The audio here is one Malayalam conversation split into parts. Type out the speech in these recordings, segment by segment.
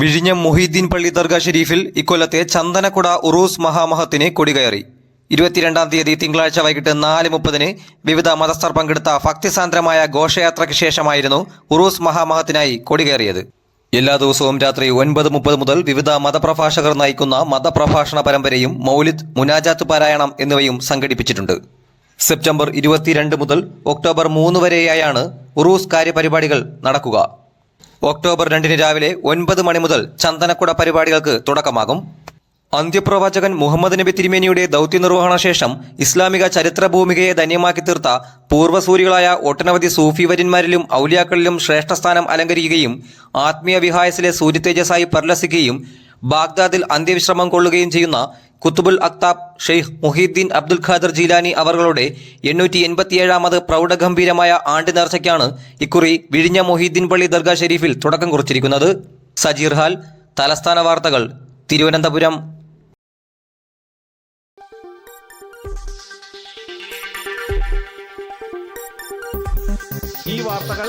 വിഴിഞ്ഞം മൊഹീദ്ദീൻ പള്ളി ദർഗ ഷെരീഫിൽ ഇക്കൊല്ലത്തെ ചന്ദനക്കുട ഉറൂസ് മഹാമഹത്തിന് കൊടികയറി. ഇരുപത്തിരണ്ടാം തീയതി തിങ്കളാഴ്ച വൈകിട്ട് നാല് മുപ്പതിന് വിവിധ മതസ്ഥർ പങ്കെടുത്ത ഭക്തിസാന്ദ്രമായ ഘോഷയാത്രയ്ക്ക് ശേഷമായിരുന്നു ഉറൂസ് മഹാമഹത്തിനായി കൊടികയറിയത്. എല്ലാ ദിവസവും രാത്രി ഒൻപത് മുപ്പത് മുതൽ വിവിധ മതപ്രഭാഷകർ നയിക്കുന്ന മതപ്രഭാഷണ പരമ്പരയും മൗലിദ് മുനാജാത്ത് പാരായണം എന്നിവയും സംഘടിപ്പിച്ചിട്ടുണ്ട്. സെപ്റ്റംബർ ഇരുപത്തിരണ്ട് മുതൽ ഒക്ടോബർ മൂന്ന് വരെയായാണ് ഉറൂസ് കാര്യപരിപാടികൾ നടക്കുക. ഒക്ടോബർ രണ്ടിന് രാവിലെ ഒൻപത് മണി മുതൽ ചന്ദനക്കുട പരിപാടികൾക്ക് തുടക്കമാകും. അന്ത്യപ്രവാചകൻ മുഹമ്മദ് നബി തിരുമേനിയുടെ ദൗത്യനിർവഹണ ശേഷം ഇസ്ലാമിക ചരിത്രഭൂമികയെ ധന്യമാക്കി തീർത്ത പൂർവസൂരികളായ ഒട്ടനവധി സൂഫി വര്യന്മാരിലും ഔലിയാക്കളിലും ശ്രേഷ്ഠസ്ഥാനം അലങ്കരിക്കുകയും ആത്മീയ വിഹായസിലെ സൂര്യതേജസായി പരിലസിക്കുകയും ബാഗ്ദാദിൽ അന്ത്യവിശ്രമം കൊള്ളുകയും ചെയ്യുന്ന കുത്തുബുൽ അക്താബ് ഷെയ്ഖ് മുഹീദ്ദീൻ അബ്ദുൽ ഖാദർ ജീലാനി അവറുകളുടെ എണ്ണൂറ്റി എൺപത്തിയേഴാമത് പ്രൗഢഗംഭീരമായ ആണ്ട് നേർച്ചയ്ക്കാണ് ഇക്കുറി വിഴിഞ്ഞ മൊഹീദ്ദീൻ പള്ളി ദർഗാ ഷെരീഫിൽ തുടക്കം കുറിച്ചിരിക്കുന്നത്. സജീർ ഹാൽ തലസ്ഥാന വാർത്തകൾ തിരുവനന്തപുരം. ഈ വാർത്തകൾ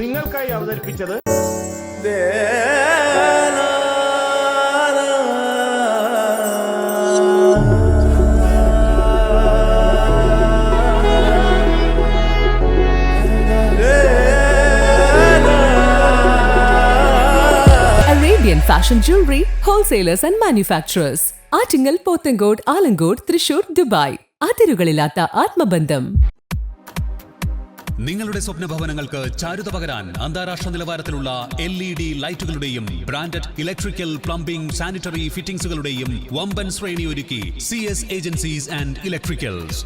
നിങ്ങൾക്കായി അവതരിപ്പിച്ചത് Arabian Fashion Jewelry Wholesalers and Manufacturers. Attingal Pothencode Alamcode Thrissur Dubai അതിരുകളില്ലാത്ത ആത്മബന്ധം നിങ്ങളുടെ സ്വപ്ന ഭവനങ്ങൾക്ക് ചാരുത പകരാൻ അന്താരാഷ്ട്ര നിലവാരത്തിലുള്ള എൽ ഇ ഡി ലൈറ്റുകളുടെയും ബ്രാൻഡഡ് ഇലക്ട്രിക്കൽ പ്ലംബിംഗ് സാനിറ്ററി ഫിറ്റിംഗ്സുകളുടെയും വമ്പൻ ശ്രേണി ഒരുക്കി C S agencies and electricals.